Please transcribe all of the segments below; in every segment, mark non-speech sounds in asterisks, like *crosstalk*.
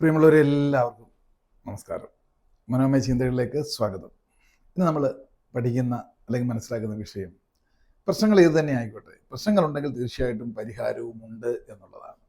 പ്രിയമുള്ളവരെ എല്ലാവർക്കും നമസ്കാരം. മനോമയ ചിന്തകളിലേക്ക് സ്വാഗതം. ഇന്ന് നമ്മൾ പഠിക്കുന്ന അല്ലെങ്കിൽ മനസ്സിലാക്കുന്ന വിഷയം പ്രശ്നങ്ങൾ ഏത് തന്നെ ആയിക്കോട്ടെ. പ്രശ്നങ്ങളുണ്ടെങ്കിൽ തീർച്ചയായിട്ടും പരിഹാരവും ഉണ്ട് എന്നുള്ളതാണ്.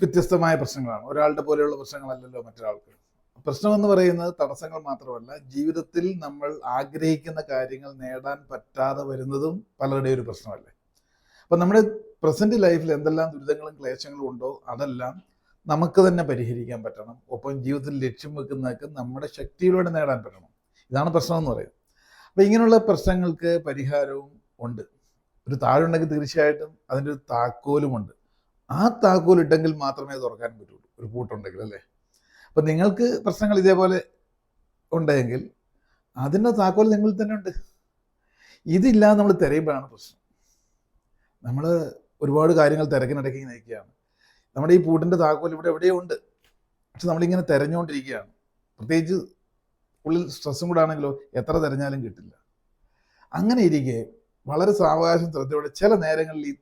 വ്യത്യസ്തമായ പ്രശ്നങ്ങളാണ്. ഒരാളുടെ പോലെയുള്ള പ്രശ്നങ്ങളല്ലല്ലോ മറ്റൊരാൾക്ക്. പ്രശ്നമെന്ന് പറയുന്നത് തടസ്സങ്ങൾ മാത്രമല്ല ജീവിതത്തിൽ നമ്മൾ ആഗ്രഹിക്കുന്ന കാര്യങ്ങൾ നേടാൻ പറ്റാതെ വരുന്നതും പലരുടെയും ഒരു പ്രശ്നമല്ലേ? അപ്പം നമ്മുടെ പ്രസന്റ് ലൈഫിൽ എന്തെല്ലാം ദുരിതങ്ങളും ക്ലേശങ്ങളും ഉണ്ടോ? അതെല്ലാം നമുക്ക് തന്നെ പരിഹരിക്കാൻ പറ്റണം. ഒപ്പം ജീവിതത്തിൽ ലക്ഷ്യം വെക്കുന്നതൊക്കെ നമ്മുടെ ശക്തിയിലൂടെ നേടാൻ പറ്റണം. ഇതാണ് പ്രശ്നം എന്ന് പറയുന്നത്. അപ്പം ഇങ്ങനെയുള്ള പ്രശ്നങ്ങൾക്ക് പരിഹാരവും ഉണ്ട്. ഒരു താഴുണ്ടെങ്കിൽ തീർച്ചയായിട്ടും അതിന്റെ ഒരു താക്കോലുമുണ്ട് ആ താക്കോൽ ഇട്ടെങ്കിൽ മാത്രമേ തുറക്കാൻ പറ്റുള്ളൂ. ഒരു പൂട്ടുണ്ടെങ്കിൽ അല്ലേ? അപ്പം നിങ്ങൾക്ക് പ്രശ്നങ്ങൾ ഇതേപോലെ ഉണ്ടെങ്കിൽ അതിന്റെ താക്കോൽ നിങ്ങളിൽ തന്നെ ഉണ്ട്. ഇതില്ലാതെ നമ്മൾ തിരയുമ്പോഴാണ് പ്രശ്നം. നമ്മൾ ഒരുപാട് കാര്യങ്ങൾ തിരക്കിനിടയ്ക്ക് നയിക്കുകയാണ് നമ്മുടെ ഈ പൂട്ടിന്റെ താക്കോൽ ഇവിടെ എവിടെയോ ഉണ്ട് പക്ഷെ നമ്മളിങ്ങനെ തിരഞ്ഞുകൊണ്ടിരിക്കുകയാണ്. പ്രത്യേകിച്ച് ഉള്ളിൽ സ്ട്രെസ്സും കൂടെ ആണെങ്കിലോ എത്ര തിരഞ്ഞാലും കിട്ടില്ല. അങ്ങനെ ഇരിക്കെ വളരെ സാവകാശം ശ്രദ്ധയോടെ ചില നേരങ്ങളിൽ ഈ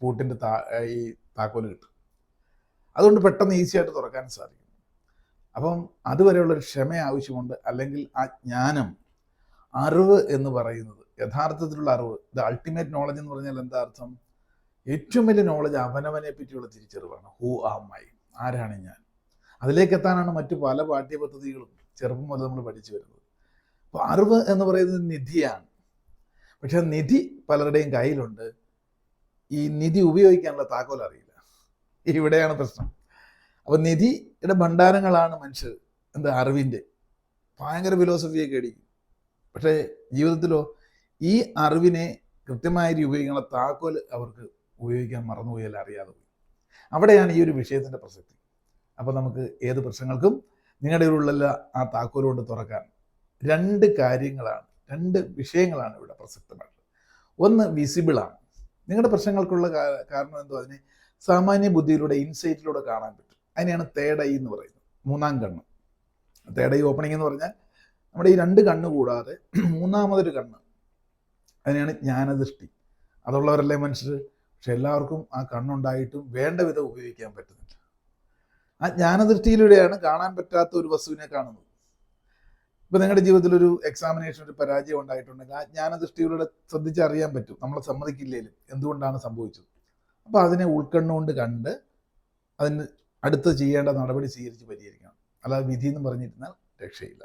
പൂട്ടിന്റെ താ ഈ താക്കോൽ കിട്ടും. അതുകൊണ്ട് പെട്ടെന്ന് ഈസി ആയിട്ട് തുറക്കാൻ സാധിക്കും. അപ്പം അതുവരെയുള്ള ഒരു ക്ഷമ ആവശ്യമുണ്ട് അല്ലെങ്കിൽ ആ ജ്ഞാനം അറിവ് എന്ന് പറയുന്നത് യഥാർത്ഥത്തിലുള്ള അറിവ് ദ അൾട്ടിമേറ്റ് നോളജ് എന്ന് പറഞ്ഞാൽ എന്താ അർത്ഥം? ഏറ്റവും വലിയ നോളജ് അവനവനെ പറ്റിയുള്ള തിരിച്ചറിവാണ്. ഹൂ ആം ഐ ആരാണ് ഞാൻ? അതിലേക്ക് എത്താനാണ് മറ്റു പല പാഠ്യപദ്ധതികളും ചെറുപ്പം മുതൽ നമ്മൾ പഠിച്ചു വരുന്നത്. അപ്പോൾ അറിവ് എന്ന് പറയുന്നത് നിധിയാണ്. പക്ഷെ നിധി പലരുടെയും കയ്യിലുണ്ട്. ഈ നിധി ഉപയോഗിക്കാനുള്ള താക്കോൽ അറിയില്ല. ഇവിടെയാണ് പ്രശ്നം. അപ്പോൾ നിധിയുടെ ഭണ്ഡാരങ്ങളാണ് മനുഷ്യർ. എന്താ? അറിവിന്റെ. ഭയങ്കര ഫിലോസഫിയൊക്കെ അടിക്കും. പക്ഷേ ജീവിതത്തിലോ ഈ അറിവിനെ കൃത്യമായ രീതി ഉപയോഗിക്കാനുള്ള താക്കോൽ അവർക്ക് ഉപയോഗിക്കാൻ മറന്നുപോയാൽ അറിയാതെ പോയി. അവിടെയാണ് ഈ ഒരു വിഷയത്തിന്റെ പ്രസക്തി. അപ്പോൾ നമുക്ക് ഏത് പ്രശ്നങ്ങൾക്കും നിങ്ങളുടെ ഉള്ളിലുള്ള ആ താക്കോലുകൊണ്ട് തുറക്കാൻ രണ്ട് കാര്യങ്ങളാണ് രണ്ട് വിഷയങ്ങളാണ് ഇവിടെ പ്രസക്തമായിട്ടുള്ളത്. ഒന്ന് വിസിബിളാണ് നിങ്ങളുടെ പ്രശ്നങ്ങൾക്കുള്ള കാരണം എന്തോ അതിനെ സാമാന്യ ബുദ്ധിയിലൂടെ ഇൻസൈറ്റിലൂടെ കാണാൻ പറ്റും. അതിനെയാണ് തേടൈ എന്ന് പറയുന്നത്. മൂന്നാം കണ്ണ്. തേടൈ ഓപ്പണിംഗ് എന്ന് പറഞ്ഞാൽ നമ്മുടെ ഈ രണ്ട് കണ്ണ് കൂടാതെ *clears throat* മൂന്നാമതൊരു കണ്ണ്. അതിനെയാണ് ജ്ഞാനദൃഷ്ടി. അതുള്ളവരല്ലേ മനുഷ്യർ പക്ഷെ എല്ലാവർക്കും ആ കണ്ണുണ്ടായിട്ടും വേണ്ട വിധം ഉപയോഗിക്കാൻ പറ്റുന്നില്ല. ആ ജ്ഞാനദൃഷ്ടിയിലൂടെയാണ് കാണാൻ പറ്റാത്ത ഒരു വസ്തുവിനെ കാണുന്നത്. ഇപ്പൊ നിങ്ങളുടെ ജീവിതത്തിൽ ഒരു എക്സാമിനേഷൻ ഒരു പരാജയം ഉണ്ടായിട്ടുണ്ടെങ്കിൽ ആ ജ്ഞാനദൃഷ്ടിയിലൂടെ ശ്രദ്ധിച്ചറിയാൻ പറ്റും. നമ്മളെ സമ്മതിക്കില്ലേലും എന്തുകൊണ്ടാണ് സംഭവിച്ചത്. അപ്പൊ അതിനെ ഉൾക്കണ്ണുകൊണ്ട് കണ്ട് അതിന് അടുത്ത് ചെയ്യേണ്ട നടപടി സ്വീകരിച്ച് പരിഹരിക്കണം. അല്ലാതെ വിധി എന്ന് പറഞ്ഞിരുന്നാൽ രക്ഷയില്ല.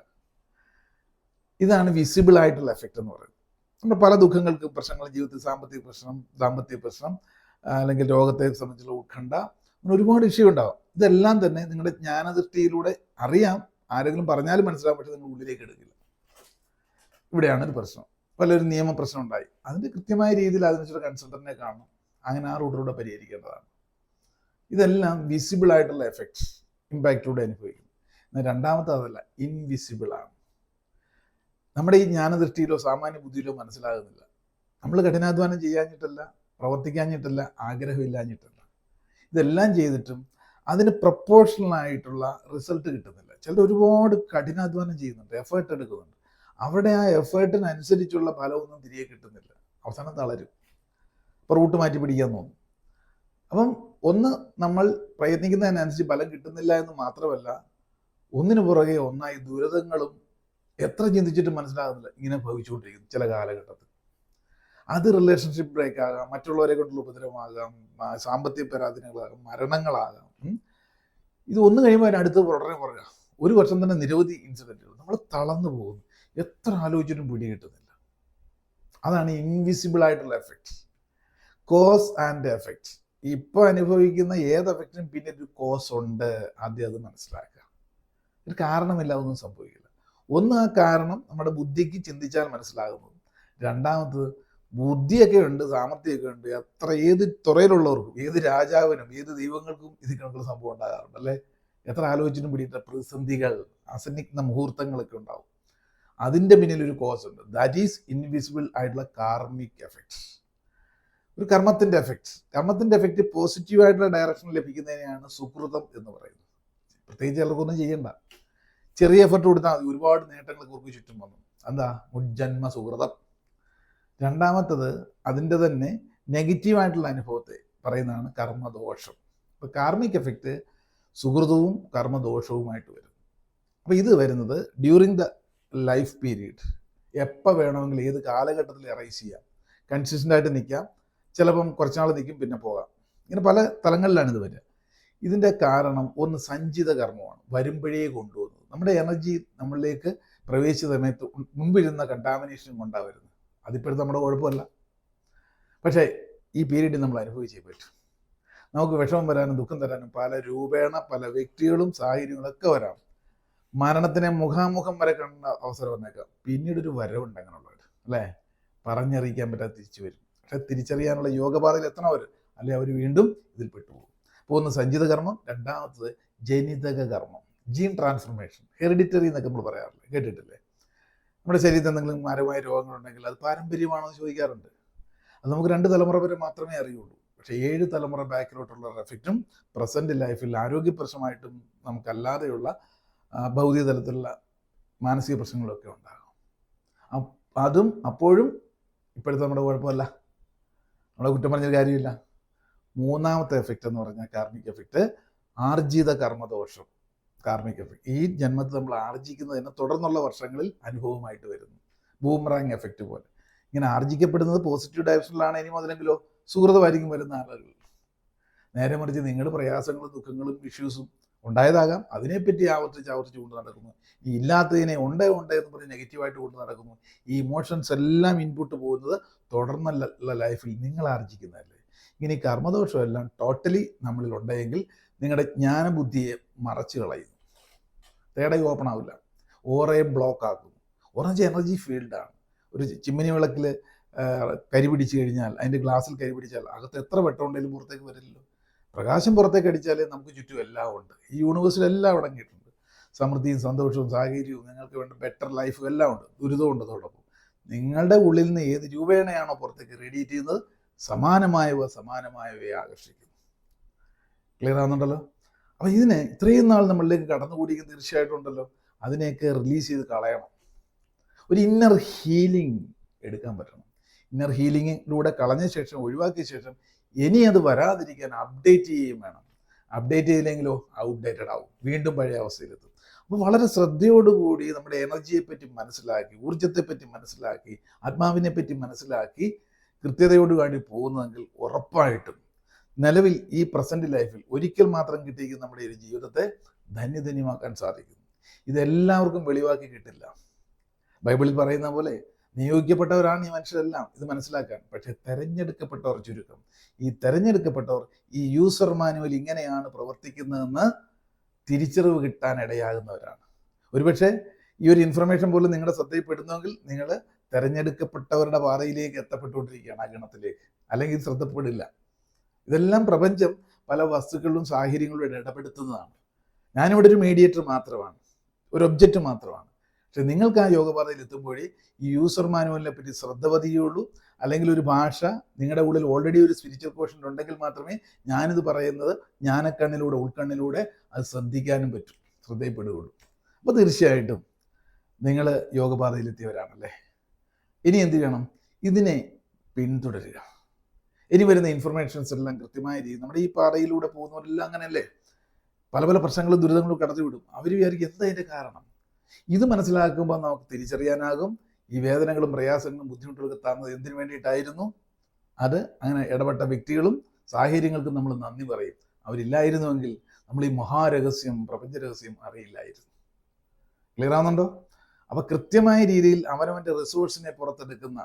ഇതാണ് വിസിബിൾ ആയിട്ടുള്ള എഫക്റ്റ് എന്ന് പറയുന്നത്. നമ്മുടെ പല ദുഃഖങ്ങൾക്ക് പ്രശ്നങ്ങൾ ജീവിതത്തിൽ സാമ്പത്തിക പ്രശ്നം ദാമ്പത്യ പ്രശ്നം അല്ലെങ്കിൽ രോഗത്തെ സംബന്ധിച്ചുള്ള ഉത്കണ്ഠ അങ്ങനെ ഒരുപാട് വിഷയം ഉണ്ടാകും ഇതെല്ലാം തന്നെ നിങ്ങളുടെ ജ്ഞാനദൃഷ്ടിയിലൂടെ അറിയാം. ആരെങ്കിലും പറഞ്ഞാലും മനസ്സിലാവും പക്ഷെ നിങ്ങൾ ഉള്ളിലേക്ക് എടുക്കില്ല. ഇവിടെയാണ് ഒരു പ്രശ്നം. പലൊരു നിയമ പ്രശ്നം ഉണ്ടായി. അതിന്റെ കൃത്യമായ രീതിയിൽ അതിനനുസരിച്ച് കൺസൾട്ടന്റിനെ കാണണം. അങ്ങനെ ആ റൂട്ടിലൂടെ പരിഹരിക്കേണ്ടതാണ്. ഇതെല്ലാം വിസിബിൾ ആയിട്ടുള്ള എഫക്ട്സ് ഇമ്പാക്റ്റിലൂടെ അനുഭവിക്കും. എന്നാൽ രണ്ടാമത്തെ അതല്ല ഇൻവിസിബിൾ ആണ്. നമ്മുടെ ഈ ജ്ഞാനദൃഷ്ടിയിലോ സാമാന്യ ബുദ്ധിയിലോ മനസ്സിലാകുന്നില്ല. നമ്മൾ കഠിനാധ്വാനം ചെയ്യാഞ്ഞിട്ടല്ല പ്രവർത്തിക്കാഞ്ഞിട്ടല്ല ആഗ്രഹമില്ലാഞ്ഞിട്ടല്ല. ഇതെല്ലാം ചെയ്തിട്ടും അതിന് പ്രപ്പോർഷണലായിട്ടുള്ള റിസൾട്ട് കിട്ടുന്നില്ല. ചിലർ ഒരുപാട് കഠിനാധ്വാനം ചെയ്യുന്നുണ്ട് എഫേർട്ട് എടുക്കുന്നുണ്ട്. അവിടെ ആ എഫേർട്ടിനനുസരിച്ചുള്ള ഫലമൊന്നും തിരികെ കിട്ടുന്നില്ല. അവസാനം തളരും. അപ്പോൾ റൂട്ട് മാറ്റി പിടിക്കാൻ തോന്നും. അപ്പം ഒന്ന് നമ്മൾ പ്രയത്നിക്കുന്നതിനനുസരിച്ച് ഫലം കിട്ടുന്നില്ല എന്ന് മാത്രമല്ല ഒന്നിനു പുറകെ ഒന്നായി ദുരിതങ്ങളും എത്ര ചിന്തിച്ചിട്ടും മനസ്സിലാകുന്നില്ല ഇങ്ങനെ ഭവിച്ചുകൊണ്ടിരിക്കുന്നു ചില കാലഘട്ടത്തിൽ. അത് റിലേഷൻഷിപ്പ് ബ്രേക്ക് ആകാം മറ്റുള്ളവരെ കൊണ്ടുള്ള ഉപദ്രവമാകാം സാമ്പത്തിക പരാധീനങ്ങളാകാം മരണങ്ങളാകാം. ഇത് ഒന്ന് കഴിയുമ്പോൾ അതിനടുത്ത് ഉടനെ പുറകെ ഒരു വർഷം തന്നെ നിരവധി ഇൻസിഡന്റുകൾ നമ്മൾ തളർന്നു പോകുന്നു. എത്ര ആലോചിച്ചിട്ടും പിടി കിട്ടുന്നില്ല. അതാണ് ഇൻവിസിബിൾ ആയിട്ടുള്ള എഫക്ട് കോസ് ആൻഡ് എഫക്ട് ഇപ്പോൾ അനുഭവിക്കുന്ന ഏത് എഫക്റ്റിനും പിന്നെ ഒരു കോസ് ഉണ്ട്. ആദ്യം അത് മനസ്സിലാക്കുക. ഒരു കാരണമില്ല ഒന്നും സംഭവിക്കില്ല. ഒന്ന് ആ കാരണം നമ്മുടെ ബുദ്ധിക്ക് ചിന്തിച്ചാൽ മനസ്സിലാകുന്നത്. രണ്ടാമത് ബുദ്ധിയൊക്കെ ഉണ്ട് സാമർത്ഥ്യമൊക്കെ ഉണ്ട്. എത്ര ഏത് തുറയിലുള്ളവർക്കും ഏത് രാജാവിനും ഏത് ദൈവങ്ങൾക്കും ഇത് കണക്കുള്ള സംഭവം ഉണ്ടാകാറുണ്ട് അല്ലേ? എത്ര ആലോചിച്ചിട്ടും പിടിയിട്ട പ്രതിസന്ധികൾ അസന്നിഗ്ധ മുഹൂർത്തങ്ങളൊക്കെ ഉണ്ടാവും. അതിന്റെ പിന്നിൽ ഒരു കോസ് ഉണ്ട്. ദാറ്റ് ഈസ് ഇൻവിസിബിൾ ആയിട്ടുള്ള കാർമിക് എഫക്ട്സ് ഒരു കർമ്മത്തിന്റെ എഫക്ട്സ് കർമ്മത്തിന്റെ എഫക്റ്റ് പോസിറ്റീവ് ആയിട്ടുള്ള ഡയറക്ഷൻ ലഭിക്കുന്നതിനെയാണ് സുഹൃതം എന്ന് പറയുന്നത്. പ്രത്യേകിച്ച് ചിലർക്കൊന്നും ചെയ്യണ്ട. ചെറിയ എഫർട്ട് കൊടുത്താൽ മതി. ഒരുപാട് നേട്ടങ്ങൾ കുറുക്ക് ചുറ്റും വന്നു. എന്താ മുജ്ജന്മ സുഹൃതം. രണ്ടാമത്തത് അതിന്റെ തന്നെ നെഗറ്റീവായിട്ടുള്ള അനുഭവത്തെ പറയുന്നതാണ് കർമ്മദോഷം. ഇപ്പോൾ കാർമിക് എഫക്റ്റ് സുഹൃതവും കർമ്മദോഷവുമായിട്ട് വരും. അപ്പോൾ ഇത് വരുന്നത് ഡ്യൂറിങ് ദ ലൈഫ് പീരീഡ് എപ്പോൾ വേണമെങ്കിലും ഏത് കാലഘട്ടത്തിൽ എറൈസ് ചെയ്യാം. കൺസിസ്റ്റന്റ് ആയിട്ട് നിൽക്കാം ചിലപ്പം കുറച്ചുനാൾ നിൽക്കും പിന്നെ പോകാം. ഇങ്ങനെ പല തലങ്ങളിലാണ് ഇത് വരിക. ഇതിന്റെ കാരണം ഒന്ന് സഞ്ചിത കർമ്മമാണ്. വരുമ്പോഴേ കൊണ്ടുവന്നത് നമ്മുടെ എനർജി നമ്മളിലേക്ക് പ്രവേശിച്ച സമയത്ത് മുമ്പിരുന്ന കണ്ടാമിനേഷൻ കൊണ്ടാണ് വരുന്നത് അതിപ്പോഴത്തെ നമ്മുടെ കുഴപ്പമല്ല. പക്ഷേ ഈ പീരീഡ് നമ്മൾ അനുഭവിച്ചേ പറ്റും നമുക്ക് വിഷമം വരാനും ദുഃഖം തരാനും പല രൂപേണ പല വ്യക്തികളും സാഹചര്യങ്ങളൊക്കെ വരാം. മരണത്തിനെ മുഖാമുഖം വരെ കണ്ട അവസരം വന്നേക്കാം. പിന്നീട് ഒരു വരവുണ്ട് അങ്ങനെയുള്ളവർ അല്ലേ? പറഞ്ഞറിയിക്കാൻ പറ്റാതെ തിരിച്ചു വരും. പക്ഷെ തിരിച്ചറിയാനുള്ള യോഗപാതയിൽ എത്തണവർ അല്ലെ അവർ വീണ്ടും ഇതിൽ പെട്ടുപോകും. പോകുന്ന ഒന്ന് സഞ്ചിത കർമ്മം രണ്ടാമത്തത് ജനിതക കർമ്മം. ജീൻ ട്രാൻസ്ഫർമേഷൻ ഹെറിഡിറ്ററി എന്നൊക്കെ നമ്മൾ പറയാറില്ല കേട്ടിട്ടില്ലേ? നമ്മുടെ ശരീരത്തിൽ എന്തെങ്കിലും മാരമായ രോഗങ്ങളുണ്ടെങ്കിൽ അത് പാരമ്പര്യമാണെന്ന് ചോദിക്കാറുണ്ട്. അത് നമുക്ക് രണ്ട് തലമുറ വരെ മാത്രമേ അറിയുള്ളൂ. പക്ഷേ ഏഴ് തലമുറ ബാക്കിലോട്ടുള്ള എഫക്റ്റും പ്രസന്റ് ലൈഫിൽ ആരോഗ്യ പ്രശ്നമായിട്ടും നമുക്കല്ലാതെയുള്ള ഭൗതിക തലത്തിലുള്ള മാനസിക പ്രശ്നങ്ങളൊക്കെ ഉണ്ടാകും. അതും അപ്പോഴും ഇപ്പോഴത്തെ നമ്മുടെ കുഴപ്പമല്ല. നമ്മളെ കുറ്റം പറഞ്ഞൊരു കാര്യമില്ല. മൂന്നാമത്തെ എഫക്റ്റ് എന്ന് പറഞ്ഞാൽ കാർമിക് എഫക്റ്റ് ആർജിത കർമ്മദോഷം. കാർമിക് എഫക്റ്റ് ഈ ജന്മത്തിൽ നമ്മൾ ആർജിക്കുന്നതിന് തുടർന്നുള്ള വർഷങ്ങളിൽ അനുഭവമായിട്ട് വരുന്നു. ബൂമറാങ് എഫക്റ്റ് പോലെ. ഇങ്ങനെ ആർജിക്കപ്പെടുന്നത് പോസിറ്റീവ് ഡയറക്ഷനിലാണ് ഇനി മുതലെങ്കിലോ സുഹൃതമായിരിക്കും വരുന്ന ആളുകൾ. നേരെ മറിച്ച് നിങ്ങളുടെ പ്രയാസങ്ങളും ദുഃഖങ്ങളും ഇഷ്യൂസും ഉണ്ടായതാകാം. അതിനെപ്പറ്റി ആവർത്തിച്ച് ആവർത്തിച്ച് കൊണ്ട് നടക്കുന്നു. ഈ ഇല്ലാത്തതിനെ ഉണ്ടേ ഉണ്ടേ എന്ന് പറഞ്ഞ് നെഗറ്റീവായിട്ട് കൊണ്ട് നടക്കുന്നു. ഈ ഇമോഷൻസ് എല്ലാം ഇൻപുട്ട് പോകുന്നത് തുടർന്നുള്ള ലൈഫിൽ നിങ്ങൾ ആർജിക്കുന്നതല്ലേ ഇങ്ങനെ ഈ കർമ്മദോഷം എല്ലാം ടോട്ടലി നമ്മളിൽ ഉണ്ടെങ്കിൽ നിങ്ങളുടെ ജ്ഞാനബുദ്ധിയെ മറച്ചു കളയുന്നു. തേടൈ ഓപ്പൺ ആവില്ല. ഓറയെ ബ്ലോക്ക് ആക്കുന്നു. ഓറഞ്ച് എനർജി ഫീൽഡാണ് ഒരു ചിമ്മിനി വിളക്കിൽ കരി പിടിച്ചു കഴിഞ്ഞാൽ അതിന്റെ ഗ്ലാസ്സിൽ കരി പിടിച്ചാൽ അകത്ത് എത്ര വെട്ടം ഉണ്ടെങ്കിലും പുറത്തേക്ക് വരില്ലല്ലോ. പ്രകാശം പുറത്തേക്ക് അടിച്ചാലേ നമുക്ക് ചുറ്റും എല്ലാം ഉണ്ട്. ഈ യൂണിവേഴ്സിൽ എല്ലാം അടങ്ങിയിട്ടുണ്ട് സമൃദ്ധിയും സന്തോഷവും സാഹചര്യവും നിങ്ങൾക്ക് വേണ്ട ബെറ്റർ ലൈഫും എല്ലാം ഉണ്ട്. ദുരിതവും ഉണ്ട്. അതോടൊപ്പം നിങ്ങളുടെ ഉള്ളിൽ നിന്ന് ഏത് രൂപേണയാണോ പുറത്തേക്ക് റേഡിയേറ്റ് ചെയ്യുന്നത് സമാനമായവ സമാനമായവയെ ആകർഷിക്കുന്നു. ക്ലിയർ ആവുന്നുണ്ടല്ലോ? അപ്പം ഇതിനെ ഇത്രയും നാൾ നമ്മളിലേക്ക് കടന്നുകൂടിയ തീർച്ചയായിട്ടും ഉണ്ടല്ലോ. അതിനെയൊക്കെ റിലീസ് ചെയ്ത് കളയണം. ഒരു ഇന്നർ ഹീലിംഗ് എടുക്കാൻ പറ്റണം. ഇന്നർ ഹീലിങ്ങിലൂടെ കളഞ്ഞ ശേഷം ഒഴിവാക്കിയ ശേഷം ഇനി അത് വരാതിരിക്കാൻ അപ്ഡേറ്റ് ചെയ്യുകയും വേണം. അപ്ഡേറ്റ് ചെയ്തില്ലെങ്കിലോ ഔട്ട്ഡേറ്റഡ് ആവും. വീണ്ടും പഴയ അവസ്ഥയിലെത്തും. അപ്പോൾ വളരെ ശ്രദ്ധയോടുകൂടി നമ്മുടെ എനർജിയെ പറ്റി മനസ്സിലാക്കി ഊർജത്തെ പറ്റി മനസ്സിലാക്കി ആത്മാവിനെ പറ്റി മനസ്സിലാക്കി കൃത്യതയോടുകൂടി പോകുന്നതെങ്കിൽ ഉറപ്പായിട്ടും നിലവിൽ ഈ പ്രസന്റ് ലൈഫിൽ ഒരിക്കൽ മാത്രം കിട്ടിയിരിക്കുന്ന നമ്മുടെ ഒരു ജീവിതത്തെ ധന്യധന്യമാക്കാൻ സാധിക്കും. ഇതെല്ലാവർക്കും വെളിവാക്കി കിട്ടില്ല. ബൈബിളിൽ പറയുന്ന പോലെ നിയോഗിക്കപ്പെട്ടവരാണ് ഈ മനുഷ്യരെല്ലാം. ഇത് മനസ്സിലാക്കാൻ. പക്ഷേ തെരഞ്ഞെടുക്കപ്പെട്ടവർ ചുരുക്കം. ഈ തെരഞ്ഞെടുക്കപ്പെട്ടവർ ഈ യൂസർ മാനുവൽ ഇങ്ങനെയാണ് പ്രവർത്തിക്കുന്നതെന്ന് തിരിച്ചറിവ് കിട്ടാൻ ഇടയാകുന്നവരാണ്. ഒരുപക്ഷെ ഈ ഒരു ഇൻഫർമേഷൻ പോലും നിങ്ങളുടെ ശ്രദ്ധയിൽപ്പെടുന്നുവെങ്കിൽ നിങ്ങൾ തെരഞ്ഞെടുക്കപ്പെട്ടവരുടെ പാതയിലേക്ക് എത്തപ്പെട്ടുകൊണ്ടിരിക്കുകയാണ് ആ ഗണത്തിലേക്ക്. അല്ലെങ്കിൽ ശ്രദ്ധപ്പെടില്ല. ഇതെല്ലാം പ്രപഞ്ചം പല വസ്തുക്കളിലും സാഹചര്യങ്ങളിലും ഇടപെടുത്തുന്നതാണ്. ഞാനിവിടെ ഒരു മീഡിയേറ്റർ മാത്രമാണ്. ഒരു ഒബ്ജക്റ്റ് മാത്രമാണ്. പക്ഷെ നിങ്ങൾക്ക് ആ യോഗപാതയിൽ എത്തുമ്പോഴേ ഈ യൂസർ മാനുവലിനെ പറ്റി ശ്രദ്ധ പതിയുള്ളൂ അല്ലെങ്കിൽ ഒരു ഭാഷ നിങ്ങളുടെ ഉള്ളിൽ ഓൾറെഡി ഒരു സ്പിരിച്വൽ കോഷൻ ഉണ്ടെങ്കിൽ മാത്രമേ ഞാനിത് പറയുന്നത് ജ്ഞാനക്കണ്ണിലൂടെ ഉൾക്കണ്ണിലൂടെ അത് ശ്രദ്ധിക്കാനും പറ്റും. ശ്രദ്ധയിൽപ്പെടുകയുള്ളൂ. അപ്പോൾ തീർച്ചയായിട്ടും നിങ്ങൾ യോഗപാതയിലെത്തിയവരാണല്ലേ? ഇനി എന്ത് ചെയ്യണം? ഇതിനെ പിന്തുടരുക. ഇനി വരുന്ന ഇൻഫർമേഷൻസ് എല്ലാം കൃത്യമായ രീതി നമ്മുടെ ഈ പാറയിലൂടെ പോകുന്നവരെല്ലാം അങ്ങനെയല്ലേ? പല പല പ്രശ്നങ്ങളും ദുരിതങ്ങളും കടത്തി വിടും അവർ വിചാരിക്കും എന്താ അതിന്റെ കാരണം? ഇത് മനസ്സിലാക്കുമ്പോൾ നമുക്ക് തിരിച്ചറിയാനാകും. ഈ വേദനകളും പ്രയാസങ്ങളും ബുദ്ധിമുട്ടുകളൊക്കെ താങ്ങുന്നത് എന്തിനു വേണ്ടിയിട്ടായിരുന്നു? അത് അങ്ങനെ ഇടപെട്ട വ്യക്തികളും സാഹചര്യങ്ങൾക്കും നമ്മൾ നന്ദി പറയും. അവരില്ലായിരുന്നുവെങ്കിൽ നമ്മൾ ഈ മഹാരഹസ്യം പ്രപഞ്ച രഹസ്യം അറിയില്ലായിരുന്നു. ക്ലിയർ ആവുന്നുണ്ടോ? അപ്പൊ കൃത്യമായ രീതിയിൽ അവനവന്റെ റിസോഴ്സിനെ പുറത്തെടുക്കുന്ന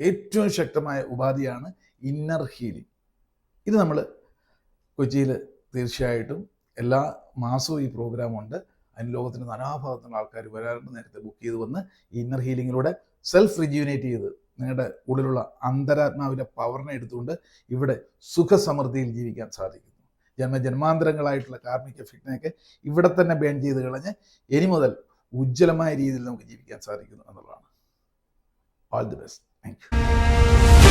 ഏറ്റവും ശക്തമായ ഉപാധിയാണ് ഇന്നർ ഹീലിംഗ് ഇത് നമ്മൾ കൊച്ചിയിൽ തീർച്ചയായിട്ടും എല്ലാ മാസവും ഈ പ്രോഗ്രാമുണ്ട് അതിന് ലോകത്തിന്റെ നാനാഭാഗത്തുള്ള ആൾക്കാർ വരാറുണ്ട്. നേരത്തെ ബുക്ക് ചെയ്ത് വന്ന് ഇന്നർ ഹീലിങ്ങിലൂടെ സെൽഫ് റിജ്യൂനേറ്റ് ചെയ്ത് നിങ്ങളുടെ ഉള്ളിലുള്ള അന്തരാത്മാവിന്റെ പവറിനെ എടുത്തുകൊണ്ട് ഇവിടെ സുഖസമൃദ്ധിയിൽ ജീവിക്കാൻ സാധിക്കുന്നു. ജന്മ ജന്മാന്തരങ്ങളായിട്ടുള്ള കാർമിക എഫക്റ്റിനെയൊക്കെ ഇവിടെ തന്നെ ബേൺ ചെയ്ത് കളഞ്ഞ് ഇനി മുതൽ ഉജ്ജ്വലമായ രീതിയിൽ നമുക്ക് ജീവിക്കാൻ സാധിക്കുന്നു എന്നുള്ളതാണ്. All the best thank you